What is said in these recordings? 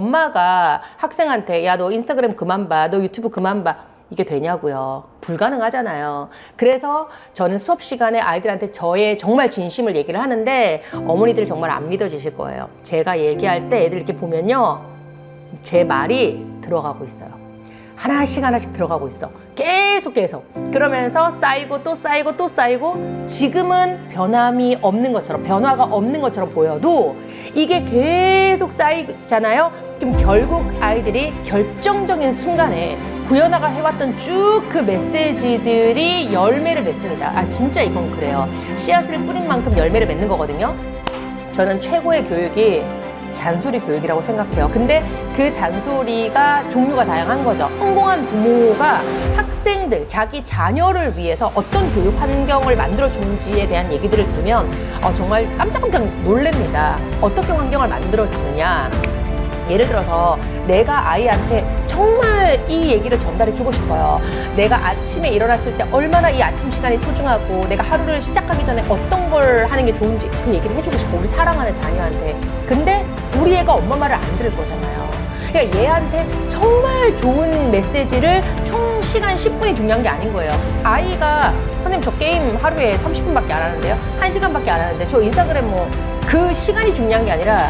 엄마가 학생한테 야 너 인스타그램 그만 봐, 너 유튜브 그만 봐. 이게 되냐고요. 불가능하잖아요. 그래서 저는 수업 시간에 아이들한테 저의 정말 진심을 얘기를 하는데 어머니들 정말 안 믿어주실 거예요. 제가 얘기할 때 애들 이렇게 보면요. 제 말이 들어가고 있어요. 하나씩 하나씩 들어가고 있어. 계속 계속. 그러면서 쌓이고 또 쌓이고 또 쌓이고 지금은 변함이 없는 것처럼 변화가 없는 것처럼 보여도 이게 계속 쌓이잖아요. 그럼 결국 아이들이 결정적인 순간에 구현아가 해왔던 쭉 그 메시지들이 열매를 맺습니다. 아 진짜 이건 그래요. 씨앗을 뿌린 만큼 열매를 맺는 거거든요. 저는 최고의 교육이 잔소리 교육이라고 생각해요. 근데 그 잔소리가 종류가 다양한 거죠. 성공한 부모가 학생들, 자기 자녀를 위해서 어떤 교육 환경을 만들어주는지에 대한 얘기들을 들으면 어, 정말 깜짝깜짝 놀랍니다. 어떻게 환경을 만들어주느냐. 예를 들어서 내가 아이한테 정말 이 얘기를 전달해 주고 싶어요. 내가 아침에 일어났을 때 얼마나 이 아침 시간이 소중하고 내가 하루를 시작하기 전에 어떤 걸 하는 게 좋은지 그 얘기를 해주고 싶어. 우리 사랑하는 자녀한테. 근데 우리 애가 엄마 말을 안 들을 거잖아요. 그러니까 얘한테 정말 좋은 메시지를 총 시간 10분이 중요한 게 아닌 거예요. 아이가 선생님 저 게임 하루에 30분밖에 안 하는데요. 1시간밖에 안 하는데 저 인스타그램 뭐 그 시간이 중요한 게 아니라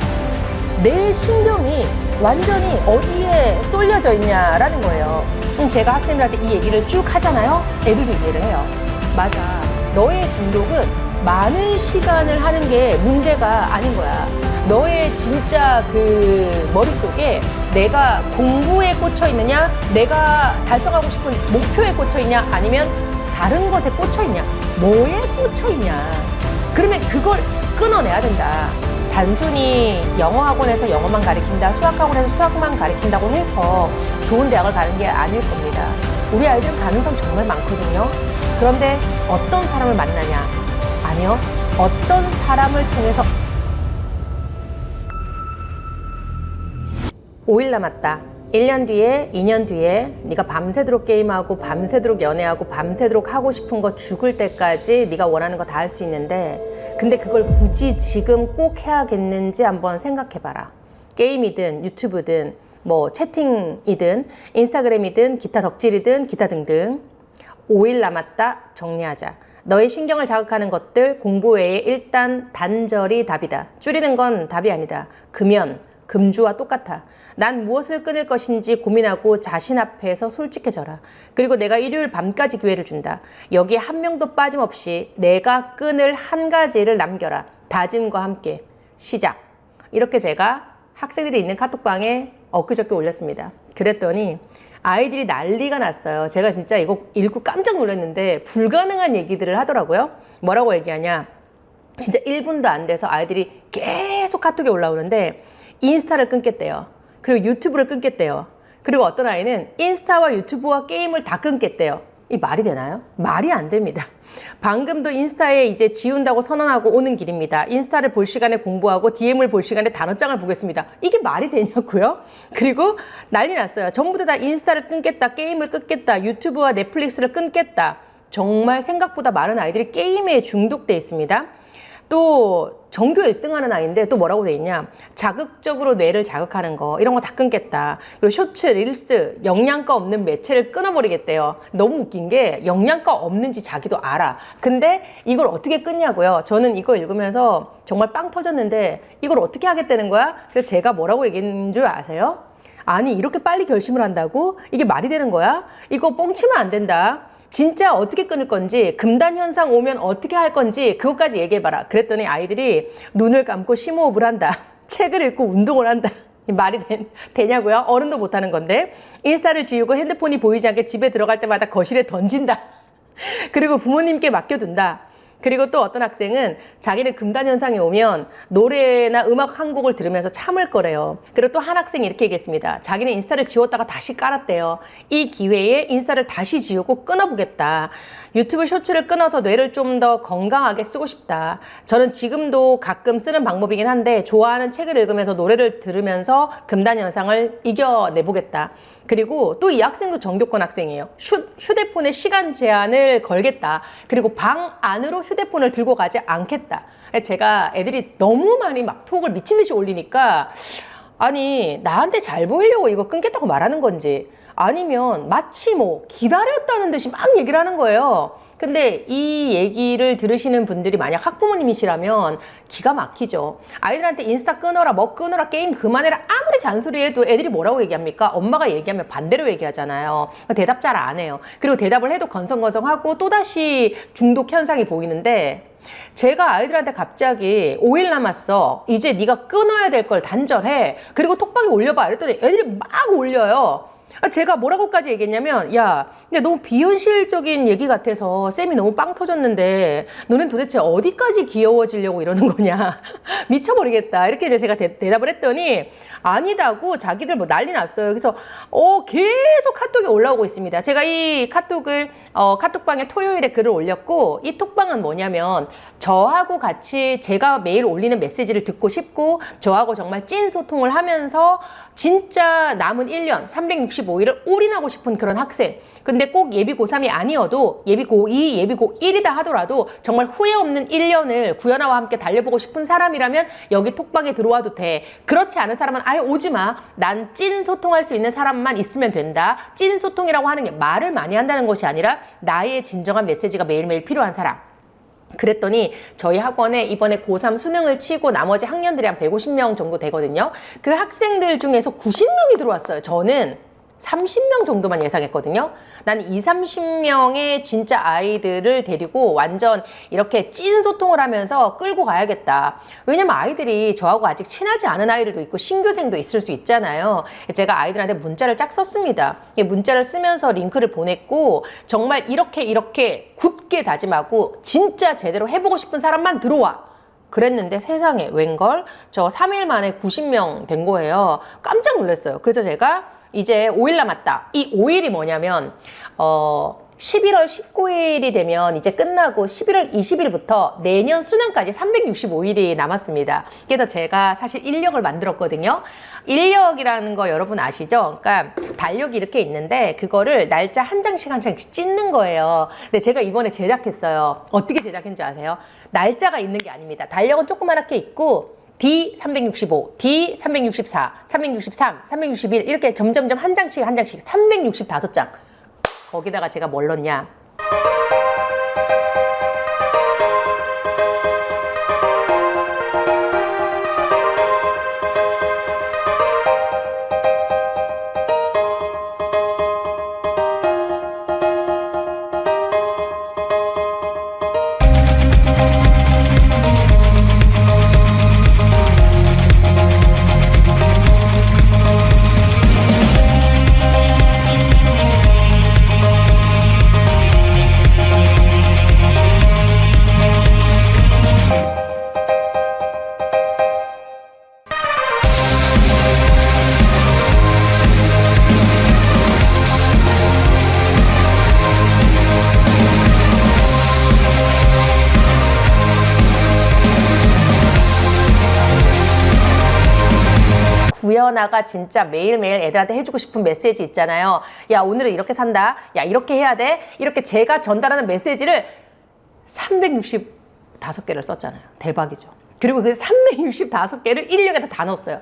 내 신경이 완전히 어디에 쏠려져 있냐라는 거예요. 그럼 제가 학생들한테 이 얘기를 쭉 하잖아요. 애들도 이해를 해요. 맞아. 너의 중독은 많은 시간을 하는 게 문제가 아닌 거야. 너의 진짜 그 머릿속에 내가 공부에 꽂혀 있느냐, 내가 달성하고 싶은 목표에 꽂혀 있냐, 아니면 다른 것에 꽂혀 있냐, 뭐에 꽂혀 있냐. 그러면 그걸 끊어내야 된다. 단순히 영어 학원에서 영어만 가르친다, 수학 학원에서 수학만 가르친다고 해서 좋은 대학을 가는 게 아닐 겁니다. 우리 아이들 가능성 정말 많거든요. 그런데 어떤 사람을 만나냐? 아니요. 어떤 사람을 통해서 5일 남았다. 1년 뒤에, 2년 뒤에 네가 밤새도록 게임하고 밤새도록 연애하고 밤새도록 하고 싶은 거 죽을 때까지 네가 원하는 거 다 할 수 있는데 근데 그걸 굳이 지금 꼭 해야겠는지 한번 생각해 봐라. 게임이든 유튜브든 뭐 채팅이든 인스타그램이든 기타 덕질이든 기타 등등 5일 남았다 정리하자. 너의 신경을 자극하는 것들 공부 외에 일단 단절이 답이다. 줄이는 건 답이 아니다. 금연, 금주와 똑같아. 난 무엇을 끊을 것인지 고민하고 자신 앞에서 솔직해져라. 그리고 내가 일요일 밤까지 기회를 준다. 여기에 한 명도 빠짐없이 내가 끊을 한 가지를 남겨라. 다짐과 함께 시작. 이렇게 제가 학생들이 있는 카톡방에 엊그저께 올렸습니다. 그랬더니 아이들이 난리가 났어요. 제가 진짜 이거 읽고 깜짝 놀랐는데 불가능한 얘기들을 하더라고요. 뭐라고 얘기하냐. 진짜 1분도 안 돼서 아이들이 계속 카톡에 올라오는데 인스타를 끊겠대요. 그리고 유튜브를 끊겠대요. 그리고 어떤 아이는 인스타와 유튜브와 게임을 다 끊겠대요. 이 말이 되나요? 말이 안 됩니다. 방금도 인스타에 이제 지운다고 선언하고 오는 길입니다. 인스타를 볼 시간에 공부하고 DM을 볼 시간에 단어장을 보겠습니다. 이게 말이 되냐고요? 그리고 난리 났어요. 전부 다 인스타를 끊겠다, 게임을 끊겠다, 유튜브와 넷플릭스를 끊겠다. 정말 생각보다 많은 아이들이 게임에 중독돼 있습니다. 또 전교 1등 하는 아이인데 또 뭐라고 돼 있냐? 자극적으로 뇌를 자극하는 거 이런 거 다 끊겠다. 그리고 쇼츠 릴스 영양가 없는 매체를 끊어버리겠대요. 너무 웃긴 게 영양가 없는지 자기도 알아. 근데 이걸 어떻게 끊냐고요? 저는 이거 읽으면서 정말 빵 터졌는데 이걸 어떻게 하겠다는 거야? 그래서 제가 뭐라고 얘기했는 줄 아세요? 아니 이렇게 빨리 결심을 한다고? 이게 말이 되는 거야? 이거 뻥치면 안 된다 진짜 어떻게 끊을 건지 금단 현상 오면 어떻게 할 건지 그것까지 얘기해봐라. 그랬더니 아이들이 눈을 감고 심호흡을 한다. 책을 읽고 운동을 한다. 이 말이 되, 냐고요 어른도 못하는 건데 인스타를 지우고 핸드폰이 보이지 않게 집에 들어갈 때마다 거실에 던진다. 그리고 부모님께 맡겨둔다. 그리고 또 어떤 학생은 자기는 금단 현상이 오면 노래나 음악 한 곡을 들으면서 참을 거래요. 그리고 또 한 학생이 이렇게 얘기했습니다. 자기는 인스타를 지웠다가 다시 깔았대요. 이 기회에 인스타를 다시 지우고 끊어보겠다. 유튜브 쇼츠를 끊어서 뇌를 좀 더 건강하게 쓰고 싶다. 저는 지금도 가끔 쓰는 방법이긴 한데 좋아하는 책을 읽으면서 노래를 들으면서 금단 현상을 이겨내보겠다. 그리고 또 이 학생도 정교권 학생이에요. 휴, 휴대폰에 시간 제한을 걸겠다. 그리고 방 안으로 휴대폰을 들고 가지 않겠다. 제가 애들이 너무 많이 막 톡을 미친 듯이 올리니까 아니 나한테 잘 보이려고 이거 끊겠다고 말하는 건지 아니면 마치 뭐 기다렸다는 듯이 막 얘기를 하는 거예요. 근데 이 얘기를 들으시는 분들이 만약 학부모님이시라면 기가 막히죠. 아이들한테 인스타 끊어라, 뭐 끊어라, 게임 그만해라 아무리 잔소리해도 애들이 뭐라고 얘기합니까? 엄마가 얘기하면 반대로 얘기하잖아요. 대답 잘 안 해요. 그리고 대답을 해도 건성건성하고 또다시 중독 현상이 보이는데 제가 아이들한테 갑자기 5일 남았어. 이제 네가 끊어야 될 걸 단절해. 그리고 톡방에 올려봐. 이랬더니 애들이 막 올려요. 아, 제가 뭐라고까지 얘기했냐면, 야, 근데 너무 비현실적인 얘기 같아서 쌤이 너무 빵 터졌는데, 너는 도대체 어디까지 귀여워지려고 이러는 거냐? 미쳐버리겠다. 이렇게 이제 제가 대, 답을 했더니, 아니다고 자기들 뭐 난리 났어요. 그래서, 어, 계속 카톡이 올라오고 있습니다. 제가 이 카톡을, 어, 카톡방에 토요일에 글을 올렸고, 이 톡방은 뭐냐면, 저하고 같이 제가 매일 올리는 메시지를 듣고 싶고, 저하고 정말 찐 소통을 하면서, 진짜 남은 1년, 365일을 올인하고 싶은 그런 학생. 근데 꼭 예비 고3이 아니어도 예비 고2, 예비 고1이다 하더라도 정말 후회 없는 1년을 구현아와 함께 달려보고 싶은 사람이라면 여기 톡방에 들어와도 돼. 그렇지 않은 사람은 아예 오지 마. 난 찐 소통할 수 있는 사람만 있으면 된다. 찐 소통이라고 하는 게 말을 많이 한다는 것이 아니라 나의 진정한 메시지가 매일매일 필요한 사람. 그랬더니 저희 학원에 이번에 고3 수능을 치고 나머지 학년들이 한 150명 정도 되거든요. 그 학생들 중에서 90명이 들어왔어요. 저는 30명 정도만 예상했거든요. 난 2, 30명의 진짜 아이들을 데리고 완전 이렇게 찐 소통을 하면서 끌고 가야겠다. 왜냐면 아이들이 저하고 아직 친하지 않은 아이들도 있고 신규생도 있을 수 있잖아요. 제가 아이들한테 문자를 짝 썼습니다. 이 문자를 쓰면서 링크를 보냈고 정말 이렇게 이렇게 굳게 다짐하고 진짜 제대로 해보고 싶은 사람만 들어와. 그랬는데 세상에 웬걸 저 3일 만에 90명 된 거예요. 깜짝 놀랐어요. 그래서 제가 이제 5일 남았다. 이 5일이 뭐냐면 어 11월 19일이 되면 이제 끝나고 11월 20일부터 내년 수능까지 365일이 남았습니다. 그래서 제가 사실 인력을 만들었거든요. 인력이라는 거 여러분 아시죠? 그러니까 달력이 이렇게 있는데 그거를 날짜 한 장씩 한 장씩 찢는 거예요. 근데 제가 이번에 제작했어요. 어떻게 줄 아세요? 날짜가 있는 게 아닙니다. 달력은 조그맣게 있고 D 365, D 364, 363, 361 이렇게 점점점 한 장씩 한 장씩 365장. 거기다가 제가 뭘 넣냐? 진짜 매일매일 애들한테 해주고 싶은 메시지 있잖아요. 야, 오늘은 이렇게 산다. 야, 이렇게 해야 돼. 이렇게 제가 전달하는 메시지를 365개를 썼잖아요. 대박이죠. 그리고 그 365개를 1력에다 다 넣었어요.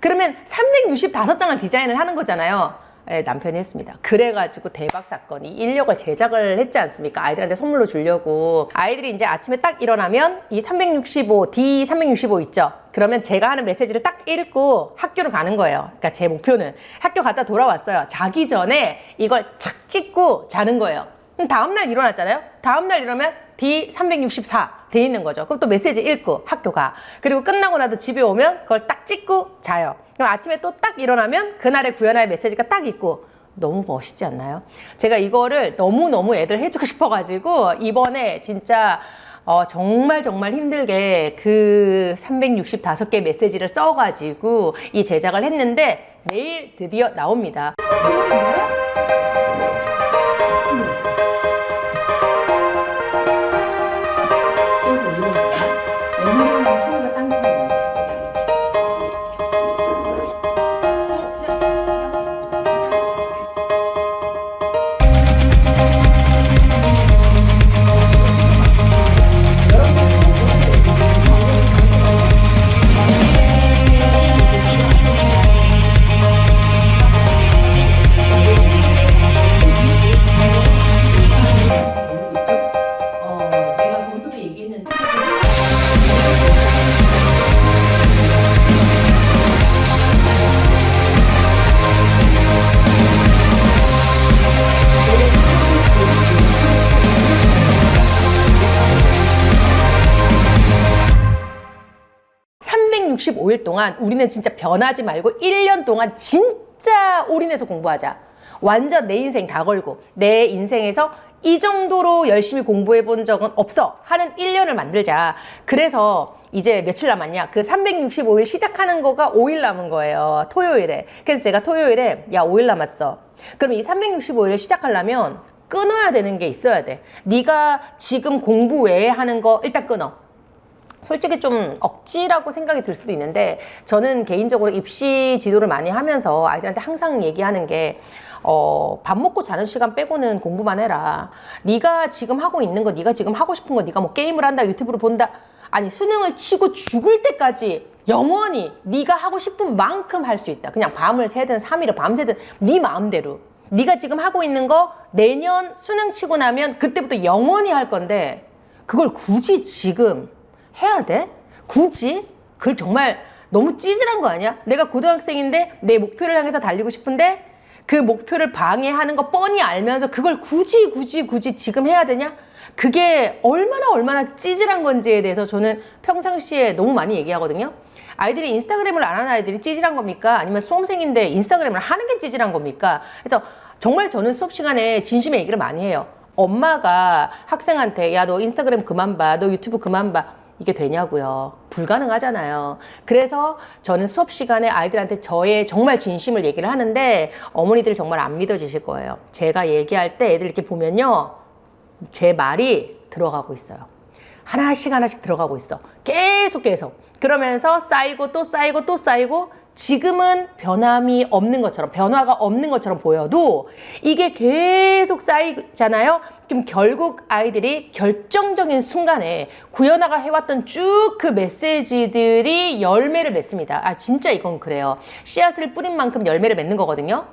그러면 365장을 디자인을 하는 거잖아요. 예, 남편이 했습니다. 그래가지고 대박 사건이 인력을 제작을 했지 않습니까? 아이들한테 선물로 주려고. 아이들이 이제 아침에 딱 일어나면 이 365, D 365 있죠? 그러면 제가 하는 메시지를 딱 읽고 학교를 가는 거예요. 그러니까 제 목표는 학교 갔다 돌아왔어요. 자기 전에 이걸 착 찍고 자는 거예요. 그럼 다음날 일어났잖아요? 다음날 일어나면 D364 돼 있는 거죠. 그럼 또 메시지 읽고 학교 가. 그리고 끝나고 나도 집에 오면 그걸 딱 찍고 자요. 그럼 아침에 또 딱 일어나면 그날의 구현아의 메시지가 딱 있고 너무 멋있지 않나요? 제가 이거를 너무너무 애들 해주고 싶어가지고 이번에 진짜 어, 정말 정말 힘들게 그 365개 메시지를 써가지고 이 제작을 했는데 내일 드디어 나옵니다. 365일 동안 우리는 진짜 변하지 말고 1년 동안 진짜 올인해서 공부하자. 완전 내 인생 다 걸고 내 인생에서 이 정도로 열심히 공부해 본 적은 없어 하는 1년을 만들자. 그래서 이제 며칠 남았냐? 그 365일 시작하는 거가 5일 남은 거예요. 토요일에. 그래서 제가 토요일에 야, 5일 남았어. 그럼 이 365일을 시작하려면 끊어야 되는 게 있어야 돼. 네가 지금 공부 외에 하는 거 일단 끊어. 솔직히 좀 억지라고 생각이 들 수도 있는데 저는 개인적으로 입시 지도를 많이 하면서 아이들한테 항상 얘기하는 게 어, 밥 먹고 자는 시간 빼고는 공부만 해라. 네가 지금 하고 있는 거, 네가 지금 하고 싶은 거, 네가 뭐 게임을 한다, 유튜브를 본다. 아니 수능을 치고 죽을 때까지 영원히 네가 하고 싶은 만큼 할 수 있다. 그냥 밤을 새든 3일을 밤새든 네 마음대로. 네가 지금 하고 있는 거 내년 수능 치고 나면 그때부터 영원히 할 건데 그걸 굳이 지금 해야 돼? 굳이? 그걸 정말 너무 찌질한 거 아니야? 내가 고등학생인데 내 목표를 향해서 달리고 싶은데 그 목표를 방해하는 거 뻔히 알면서 그걸 굳이 굳이 굳이 지금 해야 되냐? 그게 얼마나 얼마나 찌질한 건지에 대해서 저는 평상시에 너무 많이 얘기하거든요. 아이들이 인스타그램을 안 하는 아이들이 찌질한 겁니까? 아니면 수험생인데 인스타그램을 하는 게 찌질한 겁니까? 그래서 정말 저는 수업 시간에 진심의 얘기를 많이 해요. 엄마가 학생한테 야 너 인스타그램 그만 봐, 너 유튜브 그만 봐. 이게 되냐고요. 불가능하잖아요. 그래서 저는 수업 시간에 아이들한테 저의 정말 진심을 얘기를 하는데 어머니들 정말 안 믿어주실 거예요. 제가 얘기할 때 애들 이렇게 보면요. 제 말이 들어가고 있어요. 하나씩 하나씩 들어가고 있어. 계속 계속. 그러면서 쌓이고 또 쌓이고 또 쌓이고 지금은 변함이 없는 것처럼 변화가 없는 것처럼 보여도 이게 계속 쌓이잖아요. 그럼 결국 아이들이 결정적인 순간에 구현아가 해왔던 쭉 그 메시지들이 열매를 맺습니다. 아 진짜 이건 그래요. 씨앗을 뿌린 만큼 열매를 맺는 거거든요.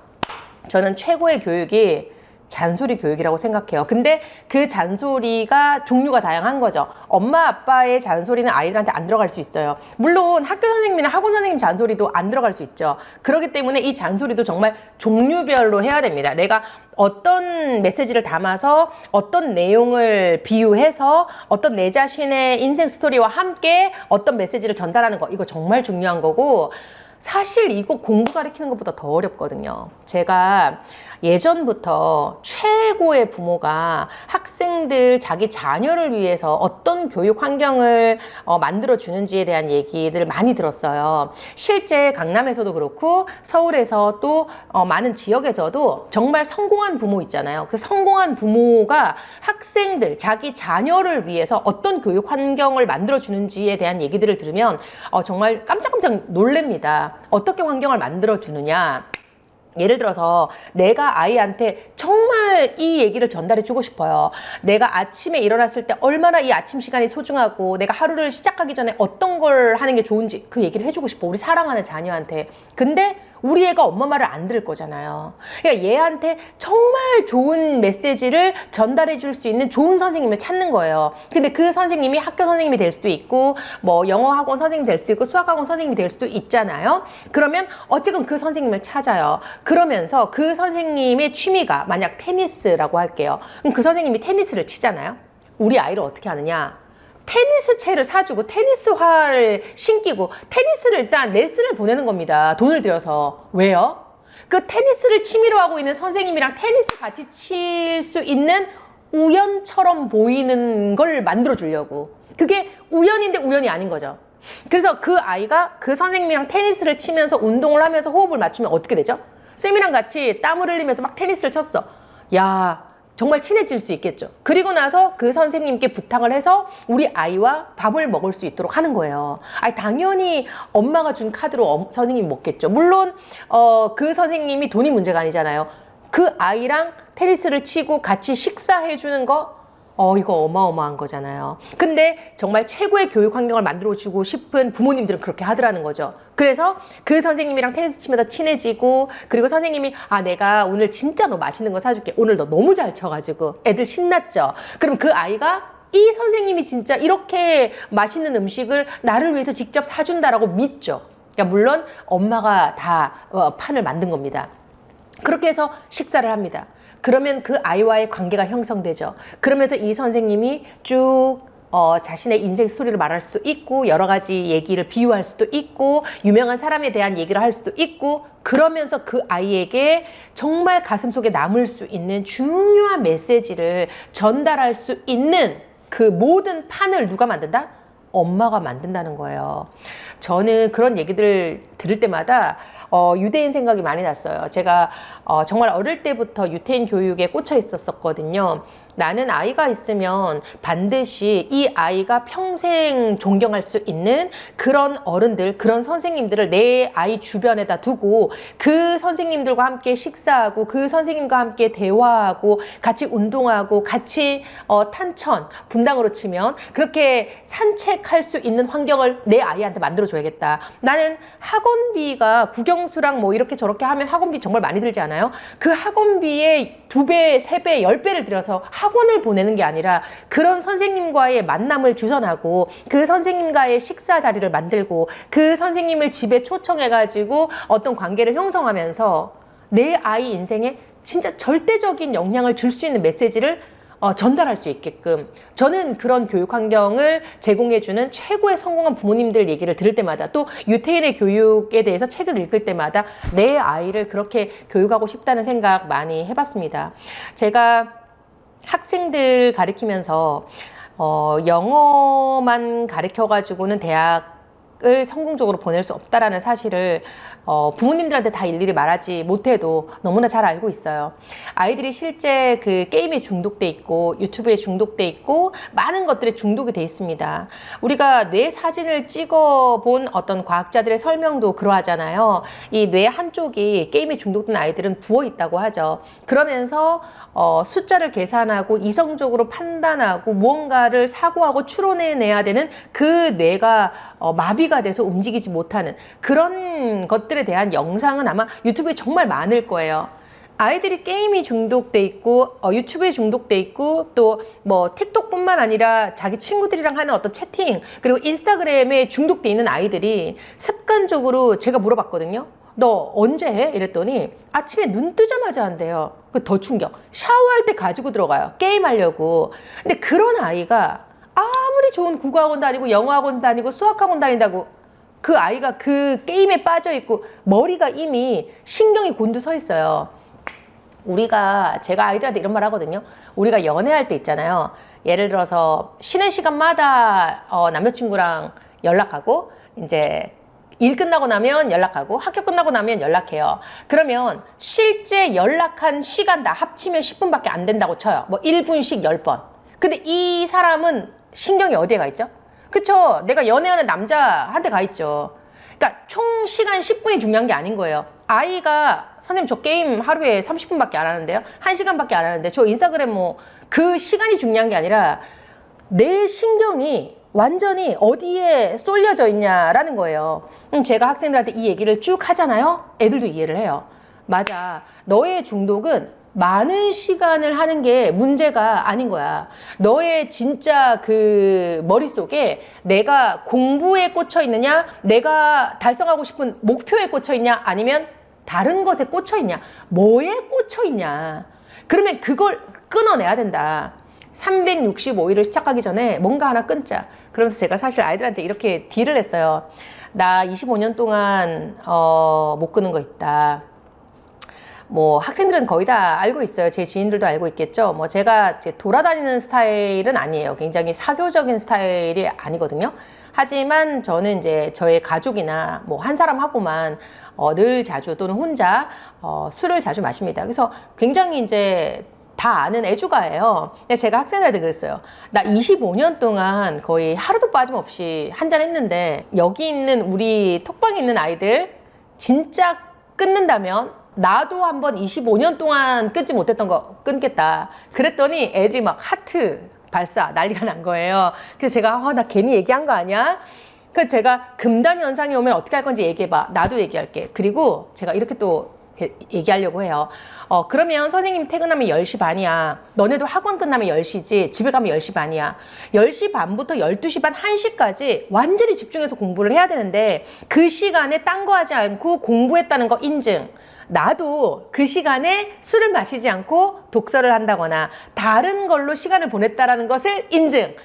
저는 최고의 교육이 잔소리 교육이라고 생각해요. 근데 그 잔소리가 종류가 다양한 거죠. 엄마 아빠의 잔소리는 아이들한테 안 들어갈 수 있어요. 물론 학교 선생님이나 학원 선생님 잔소리도 안 들어갈 수 있죠. 그렇기 때문에 이 잔소리도 정말 종류별로 해야 됩니다. 내가 어떤 메시지를 담아서 어떤 내용을 비유해서 어떤 내 자신의 인생 스토리와 함께 어떤 메시지를 전달하는 거 이거 정말 중요한 거고 사실 이거 공부 가르치는 것보다 더 어렵거든요. 제가 예전부터 최고의 부모가 학생들 자기 자녀를 위해서 어떤 교육 환경을 어, 만들어 주는지에 대한 얘기들을 많이 들었어요. 실제 강남에서도 그렇고 서울에서 또 어, 많은 지역에서도 정말 성공한 부모 있잖아요. 그 성공한 부모가 학생들 자기 자녀를 위해서 어떤 교육 환경을 만들어 주는지에 대한 얘기들을 들으면 어, 정말 깜짝깜짝 놀랍니다. 어떻게 환경을 만들어 주느냐? 예를 들어서 내가 아이한테 정말 이 얘기를 전달해 주고 싶어요. 내가 아침에 일어났을 때 얼마나 이 아침 시간이 소중하고 내가 하루를 시작하기 전에 어떤 걸 하는 게 좋은지 그 얘기를 해주고 싶어. 우리 사랑하는 자녀한테. 근데 우리 애가 엄마 말을 안 들을 거잖아요. 그러니까 얘한테 정말 좋은 메시지를 전달해 줄 수 있는 좋은 선생님을 찾는 거예요. 근데 그 선생님이 학교 선생님이 될 수도 있고, 뭐 영어 학원 선생님이 될 수도 있고, 수학 학원 선생님이 될 수도 있잖아요. 그러면 어쨌든 그 선생님을 찾아요. 그러면서 그 선생님의 취미가 만약 테니스라고 할게요. 그럼 그 선생님이 테니스를 치잖아요. 우리 아이를 어떻게 하느냐? 테니스 채를 사주고 테니스화를 신기고 테니스를 일단 레슨을 보내는 겁니다. 돈을 들여서. 왜요? 그 테니스를 취미로 하고 있는 선생님이랑 테니스 같이 칠 수 있는 우연처럼 보이는 걸 만들어 주려고. 그게 우연인데 우연이 아닌 거죠. 그래서 그 아이가 그 선생님이랑 테니스를 치면서 운동을 하면서 호흡을 맞추면 어떻게 되죠? 쌤이랑 같이 땀을 흘리면서 막 테니스를 쳤어. 야, 정말 친해질 수 있겠죠. 그리고 나서 그 선생님께 부탁을 해서 우리 아이와 밥을 먹을 수 있도록 하는 거예요. 아니, 당연히 엄마가 준 카드로 엄- 선생님이 먹겠죠. 물론, 어, 그 선생님이 돈이 문제가 아니잖아요. 그 아이랑 테니스를 치고 같이 식사해 주는 거, 어, 이거 어마어마한 거잖아요. 근데 정말 최고의 교육 환경을 만들어 주고 싶은 부모님들은 그렇게 하더라는 거죠. 그래서 그 선생님이랑 테니스 치면서 친해지고, 그리고 선생님이, 아, 내가 오늘 진짜 너 맛있는 거 사줄게. 오늘 너 너무 잘 쳐가지고. 애들 신났죠. 그럼 그 아이가 이 선생님이 진짜 이렇게 맛있는 음식을 나를 위해서 직접 사준다라고 믿죠. 그러니까 물론 엄마가 다 어, 판을 만든 겁니다. 그렇게 해서 식사를 합니다. 그러면 그 아이와의 관계가 형성되죠. 그러면서 이 선생님이 쭉 어, 자신의 인생 스토리를 말할 수도 있고 여러 가지 얘기를 비유할 수도 있고 유명한 사람에 대한 얘기를 할 수도 있고 그러면서 그 아이에게 정말 가슴속에 남을 수 있는 중요한 메시지를 전달할 수 있는 그 모든 판을 누가 만든다? 엄마가 만든다는 거예요. 저는 그런 얘기들을 들을 때마다 어, 유대인 생각이 많이 났어요. 제가 어, 정말 어릴 때부터 유태인 교육에 꽂혀 있었었거든요. 나는 아이가 있으면 반드시 이 아이가 평생 존경할 수 있는 그런 어른들, 그런 선생님들을 내 아이 주변에다 두고 그 선생님들과 함께 식사하고 그 선생님과 함께 대화하고 같이 운동하고 같이 어, 탄천, 분당으로 치면 그렇게 산책할 수 있는 환경을 내 아이한테 만들어줘야겠다. 나는 학원비가 국영수랑 뭐 이렇게 저렇게 하면 학원비 정말 많이 들지 않아요? 그 학원비의 두 배, 세 배, 열 배를 들여서 학원을 보내는 게 아니라 그런 선생님과의 만남을 주선하고 그 선생님과의 식사 자리를 만들고 그 선생님을 집에 초청해가지고 어떤 관계를 형성하면서 내 아이 인생에 진짜 절대적인 영향을 줄 수 있는 메시지를 어, 전달할 수 있게끔 저는 그런 교육 환경을 제공해주는 최고의 성공한 부모님들 얘기를 들을 때마다 또 유태인의 교육에 대해서 책을 읽을 때마다 내 아이를 그렇게 교육하고 싶다는 생각 많이 해봤습니다. 제가 학생들 가르치면서 어, 영어만 가르쳐 가지고는 대학 을 성공적으로 보낼 수 없다라는 사실을 어, 부모님들한테 다 일일이 말하지 못해도 너무나 잘 알고 있어요. 아이들이 실제 그 게임에 중독돼 있고 유튜브에 중독돼 있고 많은 것들에 중독이 돼 있습니다. 우리가 뇌 사진을 찍어 본 어떤 과학자들의 설명도 그러하잖아요. 이 뇌 한쪽이 게임에 중독된 아이들은 부어 있다고 하죠. 그러면서 어, 숫자를 계산하고 이성적으로 판단하고 무언가를 사고하고 추론해내야 되는 그 뇌가 어, 마비가 돼서 움직이지 못하는 그런 것들 에 대한 영상은 아마 유튜브에 정말 많을 거예요. 아이들이 게임이 중독돼 있고 어, 유튜브에 중독돼 있고 또 뭐 틱톡뿐만 아니라 자기 친구들이랑 하는 어떤 채팅 그리고 인스타그램에 중독돼 있는 아이들이 습관적으로 제가 물어봤거든요. 너 언제 해? 이랬더니 아침에 눈 뜨자마자 한대요. 그더 충격. 샤워할 때 가지고 들어가요. 게임하려고. 근데 그런 아이가 아무리 좋은 국어학원 다니고 영어학원 다니고 수학학원 다닌다고 그 아이가 그 게임에 빠져 있고 머리가 이미 신경이 곤두서 있어요. 우리가 제가 아이들한테 이런 말 하거든요. 우리가 연애할 때 있잖아요. 예를 들어서 쉬는 시간마다 어, 남자친구랑 연락하고 이제 일 끝나고 나면 연락하고 학교 끝나고 나면 연락해요. 그러면 실제 연락한 시간 다 합치면 10분밖에 안 된다고 쳐요. 뭐 1분씩 10번. 근데 이 사람은 신경이 어디에 가 있죠? 그쵸? 내가 연애하는 남자한테 가 있죠. 그러니까 총 시간 10분이 중요한 게 아닌 거예요. 아이가 선생님 저 게임 하루에 30분밖에 안 하는데요. 1시간밖에 안 하는데 저 인스타그램 뭐 그 시간이 중요한 게 아니라 내 신경이 완전히 어디에 쏠려져 있냐라는 거예요. 음, 제가 학생들한테 이 얘기를 쭉 하잖아요. 애들도 이해를 해요. 맞아. 너의 중독은 많은 시간을 하는 게 문제가 아닌 거야. 너의 진짜 그 머릿속에 내가 공부에 꽂혀 있느냐, 내가 달성하고 싶은 목표에 꽂혀 있냐, 아니면 다른 것에 꽂혀 있냐, 뭐에 꽂혀 있냐. 그러면 그걸 끊어내야 된다. 365일을 시작하기 전에 뭔가 하나 끊자. 그러면서 제가 사실 아이들한테 이렇게 딜을 했어요. 나 25년 동안 어, 못 끊은 거 있다. 뭐 학생들은 거의 다 알고 있어요. 제 지인들도 알고 있겠죠. 뭐 제가 이제 돌아다니는 스타일은 아니에요. 굉장히 사교적인 스타일이 아니거든요. 하지만 저는 이제 저의 가족이나 뭐 한 사람하고만 어, 늘 자주 또는 혼자 어, 술을 자주 마십니다. 그래서 굉장히 이제 다 아는 애주가예요. 근데 제가 학생들한테 그랬어요. 나 25년 동안 거의 하루도 빠짐없이 한 잔 했는데 여기 있는 우리 톡방에 있는 아이들 진짜 끊는다면 나도 한번 25년 동안 끊지 못했던 거 끊겠다. 그랬더니 애들이 막 하트 발사 난리가 난 거예요. 그래서 제가 어, 나 괜히 얘기한 거 아니야? 그래서 제가 금단 현상이 오면 어떻게 할 건지 얘기해봐. 나도 얘기할게. 그리고 제가 이렇게 또 예- 얘기하려고 해요. 어, 그러면 선생님 퇴근하면 10시 반이야. 너네도 학원 끝나면 10시지. 집에 가면 10시 반이야. 10시 반부터 12시 반, 1시까지 완전히 집중해서 공부를 해야 되는데 그 시간에 딴 거 하지 않고 공부했다는 거 인증. 나도 그 시간에 술을 마시지 않고 독서를 한다거나 다른 걸로 시간을 보냈다라는 것을 인증.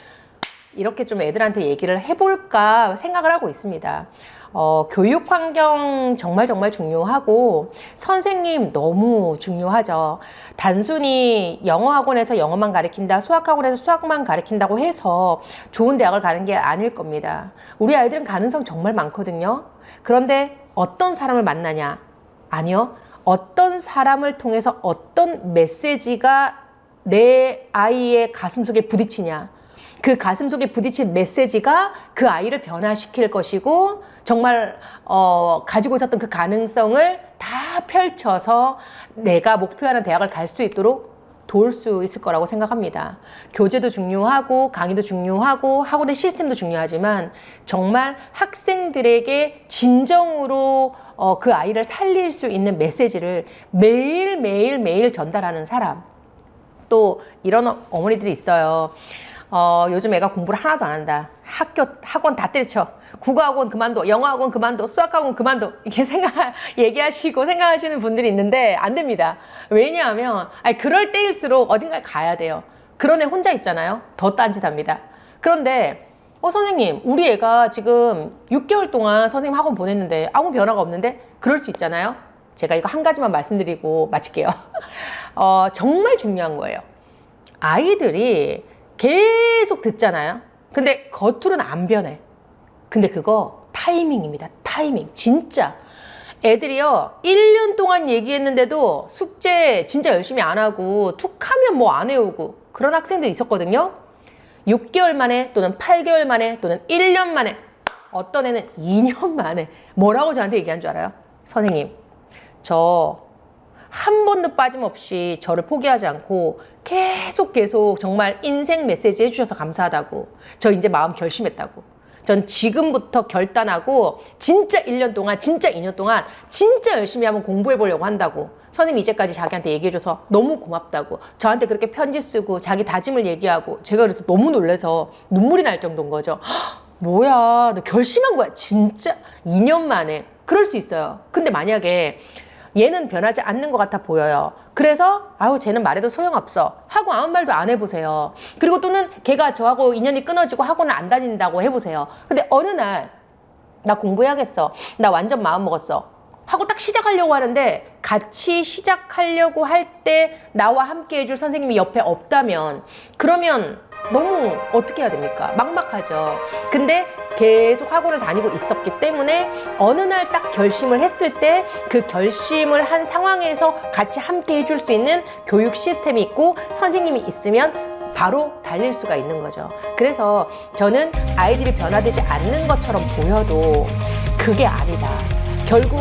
이렇게 좀 애들한테 얘기를 해볼까 생각을 하고 있습니다. 어, 교육 환경 정말 정말 중요하고 선생님 너무 중요하죠. 단순히 영어 학원에서 영어만 가르친다, 수학 학원에서 수학만 가르친다고 해서 좋은 대학을 가는 게 아닐 겁니다. 우리 아이들은 가능성 정말 많거든요. 그런데 어떤 사람을 만나냐? 아니요. 어떤 사람을 통해서 어떤 메시지가 내 아이의 가슴 속에 부딪히냐. 그 가슴 속에 부딪힌 메시지가 그 아이를 변화시킬 것이고 정말 어, 가지고 있었던 그 가능성을 다 펼쳐서 내가 목표하는 대학을 갈 수 있도록 도울 수 있을 거라고 생각합니다. 교재도 중요하고 강의도 중요하고 학원의 시스템도 중요하지만 정말 학생들에게 진정으로 어, 그 아이를 살릴 수 있는 메시지를 매일 매일 매일 전달하는 사람. 또 이런 어- 어머니들이 있어요. 어, 요즘 애가 공부를 하나도 안 한다. 학교, 학원 다 때려쳐. 국어학원 그만둬. 영어학원 그만둬. 수학학원 그만둬. 이렇게 생각, 얘기하시고 생각하시는 분들이 있는데 안 됩니다. 왜냐하면, 아니, 그럴 때일수록 어딘가에 가야 돼요. 그런 애 혼자 있잖아요. 더 딴짓합니다. 그런데, 어, 선생님, 우리 애가 지금 6개월 동안 선생님 학원 보냈는데 아무 변화가 없는데? 그럴 수 있잖아요. 제가 이거 한 가지만 말씀드리고 마칠게요. 어, 정말 중요한 거예요. 아이들이 계속 듣잖아요. 근데 겉으로는 안 변해. 근데 그거 타이밍입니다. 타이밍. 진짜. 애들이요, 1년 동안 얘기했는데도 숙제 진짜 열심히 안 하고, 툭 하면 뭐 안 해오고, 그런 학생들이 있었거든요. 6개월 만에, 또는 8개월 만에, 또는 1년 만에, 어떤 애는 2년 만에, 뭐라고 저한테 얘기한 줄 알아요? 선생님, 저 한 번도 빠짐없이 저를 포기하지 않고 계속 계속 정말 인생 메시지 해주셔서 감사하다고. 저 이제 마음 결심했다고. 전 지금부터 결단하고 진짜 1년 동안, 진짜 2년 동안 진짜 열심히 한번 공부해 보려고 한다고. 선생님 이제까지 자기한테 얘기해줘서 너무 고맙다고. 저한테 그렇게 편지 쓰고 자기 다짐을 얘기하고 제가 그래서 너무 놀래서 눈물이 날 정도인 거죠. 헉, 뭐야, 너 결심한 거야. 진짜 2년 만에. 그럴 수 있어요. 근데 만약에 얘는 변하지 않는 것 같아 보여요. 그래서 아우 쟤는 말해도 소용없어 하고 아무 말도 안 해보세요. 그리고 또는 걔가 저하고 인연이 끊어지고 학원을 안 다닌다고 해보세요. 근데 어느 날 나 공부해야겠어. 나 완전 마음 먹었어. 하고 딱 시작하려고 하는데 같이 시작하려고 할 때 나와 함께 해줄 선생님이 옆에 없다면 그러면 너무 어떻게 해야 됩니까? 막막하죠. 근데 계속 학원을 다니고 있었기 때문에 어느 날 딱 결심을 했을 때 그 결심을 한 상황에서 같이 함께 해줄 수 있는 교육 시스템이 있고 선생님이 있으면 바로 달릴 수가 있는 거죠. 그래서 저는 아이들이 변화되지 않는 것처럼 보여도 그게 아니다. 결국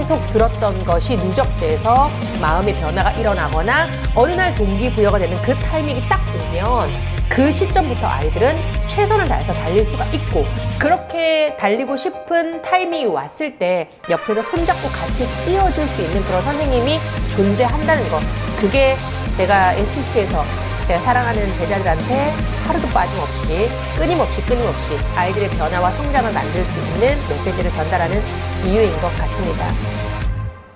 계속 들었던 것이 누적돼서 마음의 변화가 일어나거나 어느 날 동기부여가 되는 그 타이밍이 딱 오면 그 시점부터 아이들은 최선을 다해서 달릴 수가 있고 그렇게 달리고 싶은 타이밍이 왔을 때 옆에서 손잡고 같이 뛰어줄 수 있는 그런 선생님이 존재한다는 것. 그게 제가 NTC에서 제가 사랑하는 제자들한테 하루도 빠짐없이 끊임없이 끊임없이 아이들의 변화와 성장을 만들 수 있는 메시지를 전달하는 이유인 것 같습니다.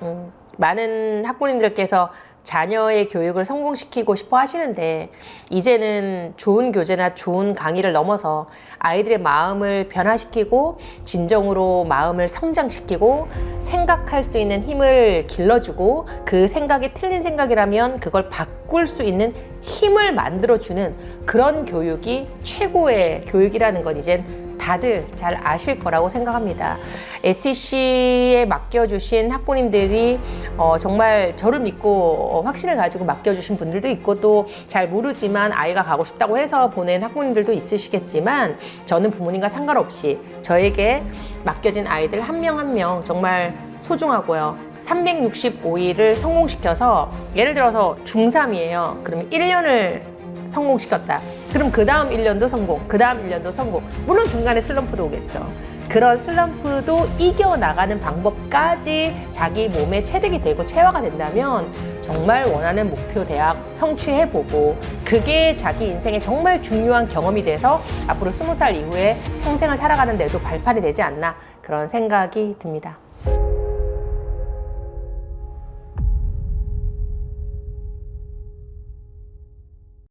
음, 많은 학부모님들께서 자녀의 교육을 성공시키고 싶어 하시는데 이제는 좋은 교재나 좋은 강의를 넘어서 아이들의 마음을 변화시키고 진정으로 마음을 성장시키고 생각할 수 있는 힘을 길러주고 그 생각이 틀린 생각이라면 그걸 바 꿀 수 있는 힘을 만들어주는 그런 교육이 최고의 교육이라는 건 이젠 다들 잘 아실 거라고 생각합니다. SEC에 맡겨주신 학부모님들이 어, 정말 저를 믿고 어, 확신을 가지고 맡겨주신 분들도 있고 또 잘 모르지만 아이가 가고 싶다고 해서 보낸 학부모님들도 있으시겠지만 저는 부모님과 상관없이 저에게 맡겨진 아이들 한 명 한 명 정말 소중하고요. 365일을 성공시켜서 예를 들어서 중3이에요. 그러면 1년을 성공시켰다. 그럼 그 다음 1년도 성공, 그 다음 1년도 성공. 물론 중간에 슬럼프도 오겠죠. 그런 슬럼프도 이겨나가는 방법까지 자기 몸에 체득이 되고 체화가 된다면 정말 원하는 목표 대학 성취해보고 그게 자기 인생에 정말 중요한 경험이 돼서 앞으로 20살 이후에 평생을 살아가는 데도 발판이 되지 않나 그런 생각이 듭니다.